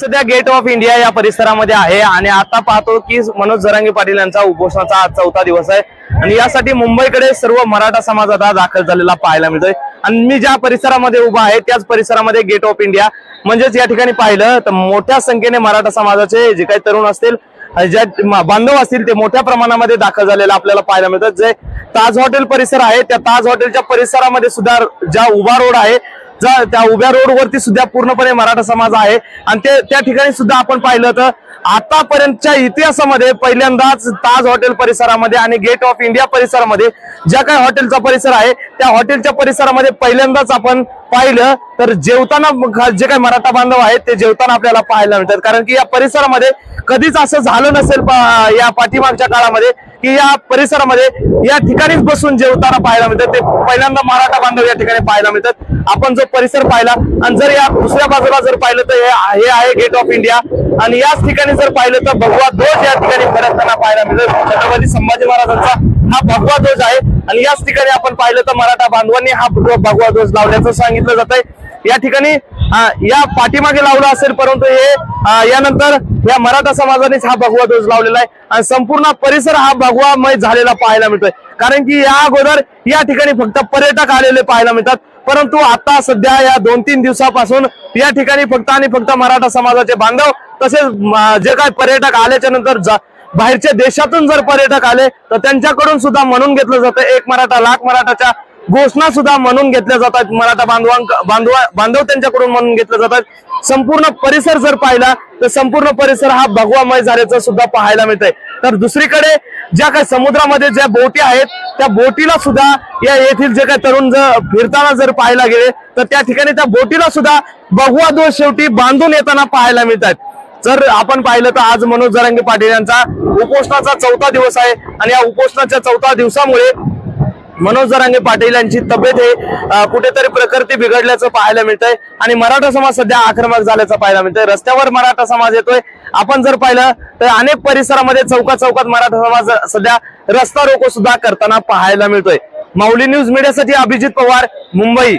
सध्या gate of India या परिसरामध्ये आहे आणि आता पाहतो की मनोज जरांगे पाटील यांचा उपोषणाचा आज चौथा दिवस आहे. आणि यासाठी मुंबईकडे सर्व मराठा समाज आता दाखल झालेला पाहायला मिळतोय. आणि मी ज्या परिसरामध्ये उभा आहे त्याच परिसरामध्ये गेट ऑफ इंडिया म्हणजेच या ठिकाणी पाहिलं तर मोठ्या संख्येने मराठा समाजाचे जे काही तरुण असतील ज्या बांधव असतील ते मोठ्या प्रमाणामध्ये दाखल झालेलं आपल्याला पाहायला मिळतात जे ताज हॉटेल परिसर आहे त्या ताज हॉटेलच्या परिसरामध्ये सुद्धा ज्या उभा रोड आहे त्या उभ्या रोडवरती सुद्धा पूर्णपणे मराठा समाज आहे. आणि ते त्या ठिकाणी सुद्धा आपण पाहिलं तर आतापर्यंतच्या इतिहासामध्ये पहिल्यांदाच ताज हॉटेल परिसरामध्ये आणि गेट ऑफ इंडिया परिसरामध्ये ज्या काही हॉटेलचा परिसर आहे त्या हॉटेलच्या परिसरामध्ये पहिल्यांदाच आपण पाहिलं तर जेवताना जे काही मराठा बांधव आहेत ते जेवताना आपल्याला पाहायला मिळतात. कारण की या परिसरामध्ये कधीच असं झालं नसेल या पाठीमागच्या काळामध्ये की या परिसरामध्ये या ठिकाणीच बसून जेवताना पाहायला मिळतात ते पहिल्यांदा मराठा बांधव या ठिकाणी पाहायला मिळतात. आपण जो परिसर पाहिला आणि जर या दुसऱ्या बाजूला जर पाहिलं तर हे आहे गेट ऑफ इंडिया आणि याच ठिकाणी जर पाहिलं तर भगवा ध्वज या ठिकाणी फरकताना पाहायला मिळतो. छत्रपती संभाजी महाराजांचा हा भगवा ध्वज आहे. आणि याच ठिकाणी आपण पाहिलं तर मराठा बांधवांनी हा भगवा ध्वज लावल्याचं सांगितलं जात आहे या ठिकाणी या पाठीमागे लावला असेल परंतु हे यानंतर या मराठा समाजानेच हा भगवा ध्वज लावलेला आहे. आणि संपूर्ण परिसर हा भगवामय झालेला पाहायला मिळतोय. कारण की या अगोदर या ठिकाणी फक्त पर्यटक आलेले पाहायला मिळतात. परंतु आता सध्या या दोन तीन दिवसापासून या ठिकाणी फक्त आणि फक्त मराठा समाजाचे बांधव तसेच जे काय पर्यटक आल्याच्यानंतर जा- बाहेरच्या देशातून जर पर्यटक आले तर त्यांच्याकडून सुद्धा म्हणून घेतलं जातं. एक मराठा लाख मराठाच्या घोषणा सुद्धा म्हणून घेतल्या जातात. मराठा बांधवांक बांधवा बांधव त्यांच्याकडून म्हणून घेतल्या जातात. संपूर्ण परिसर जर पाहिला तर संपूर्ण परिसर हा भगवामय झाल्याचं सुद्धा पाहायला मिळतंय. तर दुसरीकडे ज्या काही समुद्रामध्ये ज्या बोटी आहेत त्या बोटीला सुद्धा या येथील जे काही तरुण जर फिरताना जर पाहायला गेले तर त्या ठिकाणी त्या बोटीला सुद्धा भगवा दोष शेवटी बांधून येताना पाहायला मिळतात. जर आपण पाहिलं तर आज मनोज जरांगे पाटील यांचा उपोषणाचा चौथा दिवस आहे. आणि या उपोषणाच्या चौथा दिवसामुळे मनोज जरांगे पाटील यांची तब्येत हे कुठेतरी प्रकृती बिघडल्याचं पाहायला मिळतंय. आणि मराठा समाज सध्या आक्रमक झाल्याचं पाहायला मिळतंय. रस्त्यावर मराठा समाज येतोय. आपण जर पाहिलं तर अनेक परिसरामध्ये चौकात चौकात मराठा समाज सध्या रस्ता रोको सुद्धा करताना पाहायला मिळतोय. माऊली न्यूज मीडियासाठी अभिजित पवार मुंबई.